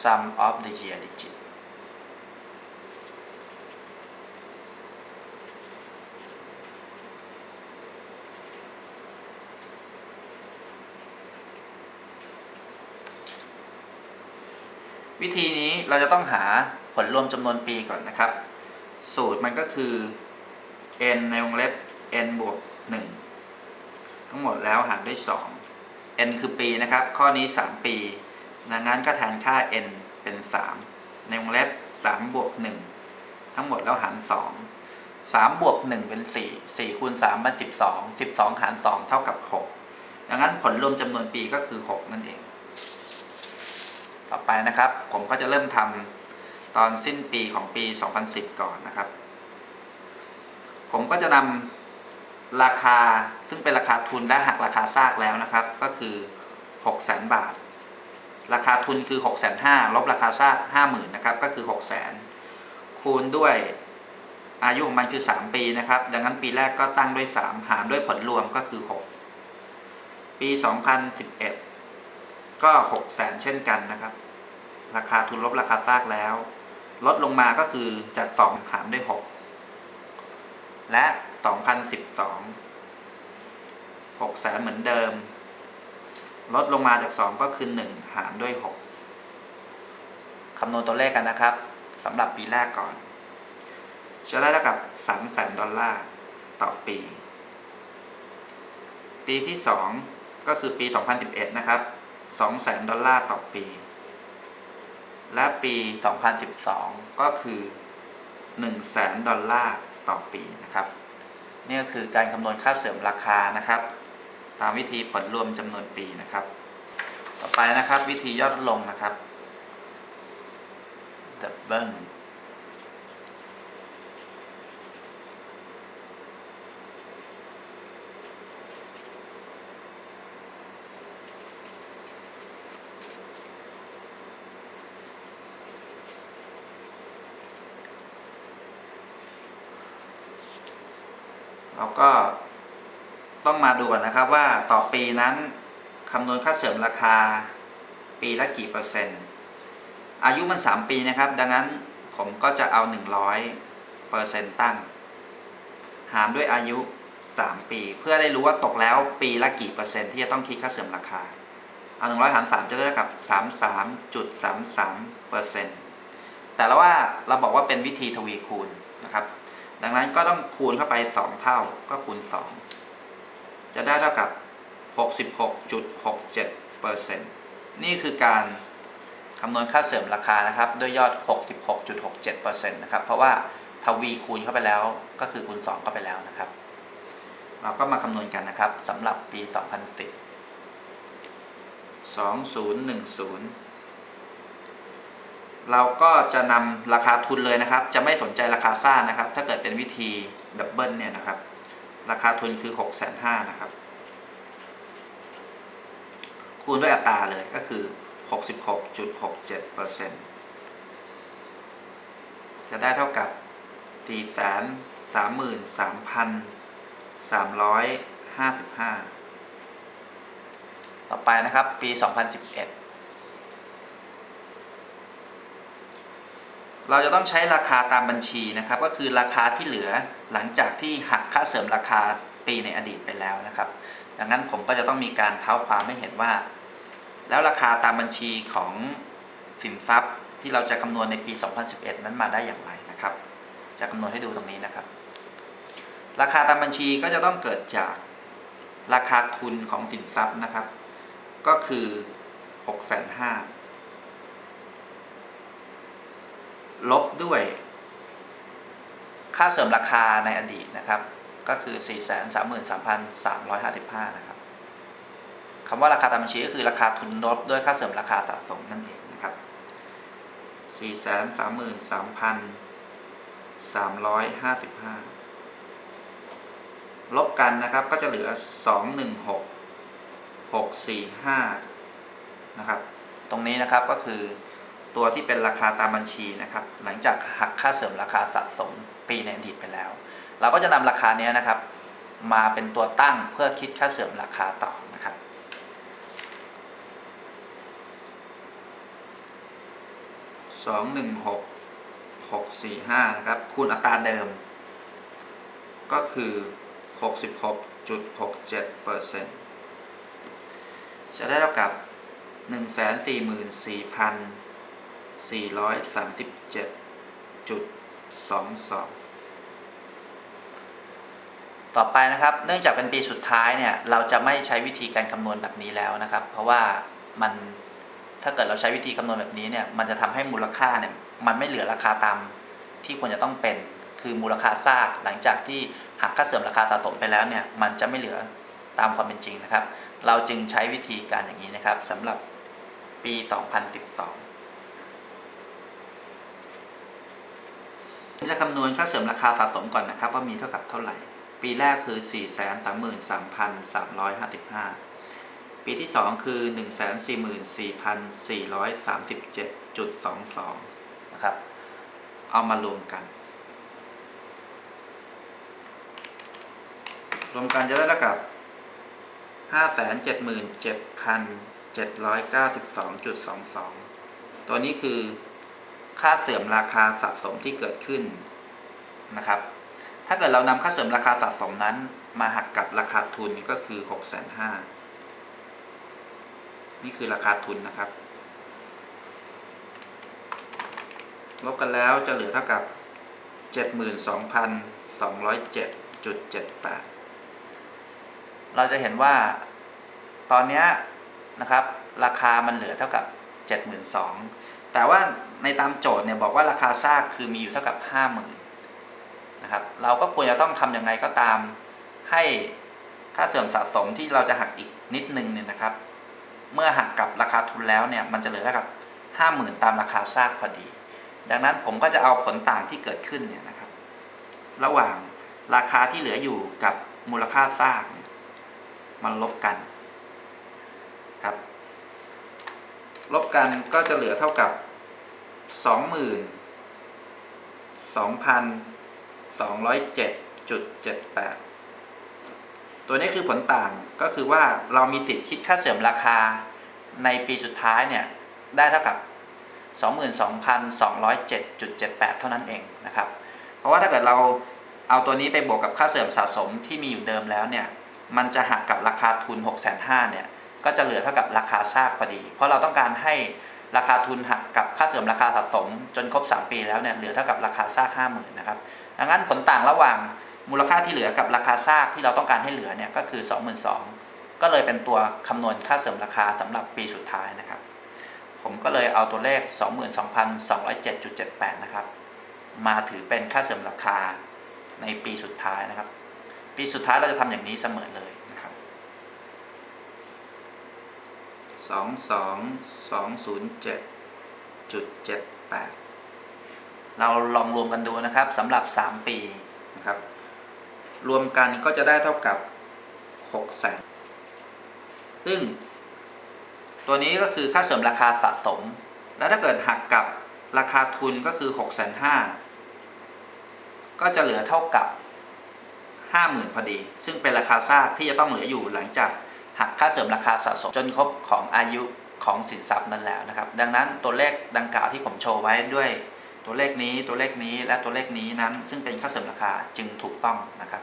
sum of the year digit วิธีนี้เราจะต้องหาผลรวมจำนวนปีก่อนนะครับ สูตรมันก็คือ n ในวงเล็บ n บวก 1 ทั้งหมดแล้วหารด้วย 2 n คือปีนะครับ ข้อนี้ 3 ปี ดังนั้นก็แทนค่า n เป็น 3 ในวงเล็บ3บวก1ทั้งหมดแล้วหาร 2 3บวก1เป็น4 4คูณ3เป็น12 12 หาร 2 เท่ากับ 6 ดังนั้นผลรวมจำนวนปีก็คือ 6 นั่นเอง ต่อไปนะครับ ผมก็จะเริ่มทำตอนสิ้นปีของปี 2010 ก่อนนะครับ ผมก็จะนำราคาซึ่งเป็นราคาทุนและหักราคาซากแล้วนะครับ ก็คือ 6 0 0 0 0 0 บาท ราคาทุนคือ 6 5 0 0 0ลบราคาซาก50,000นะครับก็คือ 6 0 0 0 0คูณด้วยอายุของมันคือ 3 ปีนะครับ ดังนั้นปีแรกก็ตั้งด้วย 3 หารด้วยผลรวมก็คือ 6 ปี 2011 ก็ 6 0 0 0 0เช่นกันนะครับ ราคาทุนลบราคาซากแล้ว ลดลงมาก็คือจาก 2 หารด้วย 6 และ 2012 6แสนเหมือนเดิม ลดลงมาจาก 2 ก็คือ 1 หารด้วย 6 คำนวณตัวเลขกันนะครับสำหรับปีแรกก่อน จะได้เท่ากับ3แสนดอลลาร์ต่อปี ปีที่ 2 ก็คือปี 2011 นะครับ2แสนดอลลาร์ต่อปี และปี 2012 ก็คือ1แสนดอลลาร์ต่อปีนะครับ นี่ก็คือการคำนวณค่าเสื่อมราคานะครับ ตามวิธีผลรวมจำนวนปีนะครับ ต่อไปนะครับวิธียอดลงนะครับ double เราก็ ต้องมาดูก่อนนะครับว่าต่อปีนั้นคำนวณค่าเสริมราคาปีละกี่เปอร์เซ็นต์ อายุมัน 3 ปีนะครับ ดังนั้นผมก็จะเอา 100เปอร์เซ็นต์ตั้ง หารด้วยอายุ 3 ปี เพื่อได้รู้ว่าตกแล้วปีละกี่เปอร์เซ็นต์ที่จะต้องคิดค่าเสริมราคา เอา 100 หาร 3 จะได้เท่ากับ 33.33เปอร์เซ็นต์แต่ละว่าเราบอกว่าเป็นวิธีทวีคูณนะครับ ดังนั้นก็ต้องคูณเข้าไป 2 เท่าก็คูณ 2 จะได้เท่ากับ 66.67%นี่คือการคำนวณค่าเสริมราคานะครับด้วยยอด 66.67%นะครับเพราะว่าทวีคูณเข้าไปแล้วก็คือคูณ 2 เข้าไปแล้วนะครับ เราก็มาคำนวณกันนะครับสำหรับปี 2010 2010 เราก็จะนำราคาทุนเลยนะครับ จะไม่สนใจราคาซ่านะครับ ถ้าเกิดเป็นวิธีดับเบิลเนี่ยนะครับ ราคาทุนคือ6 5 0 0 0นะครับ คูณด้วยอัตราเลยก็คือ 66.67%จะได้เท่ากับ433,355 ต่อไปนะครับ ปี 2011 เราจะต้องใช้ราคาตามบัญชีนะครับ ก็คือราคาที่เหลือหลังจากที่หักค่าเสริมราคาปีในอดีตไปแล้วนะครับ ดังนั้นผมก็จะต้องมีการเท้าความให้เห็นว่า แล้วราคาตามบัญชีของสินทรัพย์ที่เราจะคำนวณในปี 2011 นั้นมาได้อย่างไรนะครับ จะคำนวณให้ดูตรงนี้นะครับ ราคาตามบัญชีก็จะต้องเกิดจากราคาทุนของสินทรัพย์นะครับ ก็คือ 6 5 0 0 0 ลบด้วย ค่าเสริมราคาในอดีตนะครับ ก็คือ 433,355 นะครับคำว่าราคาตามบัญชีก็คือราคาทุนลบด้วยค่าเสริมราคาสะสมนั่นเองนะครับ 433,355 ลบกันนะครับก็จะเหลือ 216 645 นะครับ ตรงนี้นะครับก็คือ ตัวที่เป็นราคาตามบัญชีนะครับ หลังจากหักค่าเสริมราคาสะสมปีในอดีตไปแล้ว เราก็จะนำราคานี้นะครับ มาเป็นตัวตั้งเพื่อคิดค่าเสริมราคาต่อนะครับ สองหนึ่งหกหกสี่ห้านะครับคูณอัตราเดิม ก็คือหกสิบหกจุดหกเจ็ดเปอร์เซ็นต์จะได้เท่ากับหนึ่งแสนสี่หมื่นสี่พัน สี่ร้อยสามสิบเจ็ดจุดสองสองต่อไปนะครับ เนื่องจากเป็นปีสุดท้ายเนี่ย เราจะไม่ใช้วิธีการคำนวณแบบนี้แล้วนะครับ เพราะว่ามันถ้าเกิดเราใช้วิธีคำนวณแบบนี้เนี่ย มันจะทำให้มูลค่าเนี่ย มันไม่เหลือราคาตามที่ควรจะต้องเป็น คือมูลค่าซากหลังจากที่หักค่าเสื่อมราคาสะสมไปแล้วเนี่ย มันจะไม่เหลือตามความเป็นจริงนะครับ เราจึงใช้วิธีการอย่างนี้นะครับสำหรับปี 2012ผม จะคำนวณค่าเสื่อมราคาสะสมก่อนนะครับ ว่ามีเท่ากับเท่าไหร่ ปีแรกคือ433,355 ปีที่ 2 คือ 144,437.22 นะครับ เอามารวมกัน รวมกันจะได้เท่ากับ 577,792.22 ตัวนี้คือ ค่าเสื่อมราคาสะสมที่เกิดขึ้นนะครับ ถ้าเกิดเรานำค่าเสื่อมราคาสะสมนั้น มาหักกับราคาทุนก็คือ6 5 0 0 0นี่คือราคาทุนนะครับ ลบกันแล้วจะเหลือเท่ากับ 72,207.78 เราจะเห็นว่าตอนนี้นะครับ ราคามันเหลือเท่ากับ 72,000 แต่ว่าในตามโจทย์เนี่ยบอกว่าราคาซากคือมีอยู่เท่ากับ 50,000นะครับเราก็ควรจะต้องทำยังไงก็ตามให้ค่าเสื่อมสะสมที่เราจะหักอีกนิดนึงเนี่ยนะครับ เมื่อหักกับราคาทุนแล้วเนี่ยมันจะเหลือเท่ากับ 50,000 ตามราคาซากพอดี ดังนั้นผมก็จะเอาผลต่างที่เกิดขึ้นเนี่ยนะครับ ระหว่างราคาที่เหลืออยู่กับมูลค่าซากเนี่ยมันลบกันครับ ลบกันก็จะเหลือเท่ากับสองหมื่นสองพันสองร้อยเจ็ดจุดเจ็ดแปดตัวนี้คือผลต่างก็คือว่าเรามีสิทธิ์คิดค่าเสื่อมราคาในปีสุดท้ายเนี่ย ได้เท่ากับ 22,207.78 เท่านั้นเองนะครับ เพราะว่าถ้าเกิดเราเอาตัวนี้ไปบวกกับค่าเสื่อมสะสมที่มีอยู่เดิมแล้วเนี่ย มันจะหักกับราคาทุน 6 5 0 0 0เนี่ย ก็จะเหลือเท่ากับราคาซากพอดี เพราะเราต้องการให้ราคาทุนหักกับค่าเสื่อมราคาสะสม จนครบ 3 ปีแล้วเนี่ยเหลือเท่ากับราคาซาก50,000นะครับดังนั้นผลต่างระหว่างมูลค่าที่เหลือกับราคาซากที่เราต้องการให้เหลือเนี่ยก็คือ 22,000ก็เลยเป็นตัวคำนวณค่าเสื่อมราคาสำหรับปีสุดท้ายนะครับ ผมก็เลยเอาตัวเลข 22,207.78 นะครับ มาถือเป็นค่าเสื่อมราคาในปีสุดท้ายนะครับ ปีสุดท้ายเราจะทำอย่างนี้เสมอเลย นะครับ22,207.78เราลองรวมกันดูนะครับสำหรับ3ปีนะครับ รวมกันก็จะได้เท่ากับ6แสนซึ่ง ตัวนี้ก็คือค่าเสริมราคาสะสม แล้วถ้าเกิดหักกับราคาทุนก็คือ6 5 0 0 0ก็จะเหลือเท่ากับ50,000พอดี ซึ่งเป็นราคาซากที่จะต้องเหลืออยู่หลังจาก หักค่าเสริมราคาสะสมจนครบของอายุของสินทรัพย์นั้นแล้วนะครับ ดังนั้นตัวเลขดังกล่าวที่ผมโชว์ไว้ด้วยตัวเลขนี้ตัวเลขนี้และตัวเลขนี้นั้น ซึ่งเป็นค่าเสริมราคาจึงถูกต้องนะครับ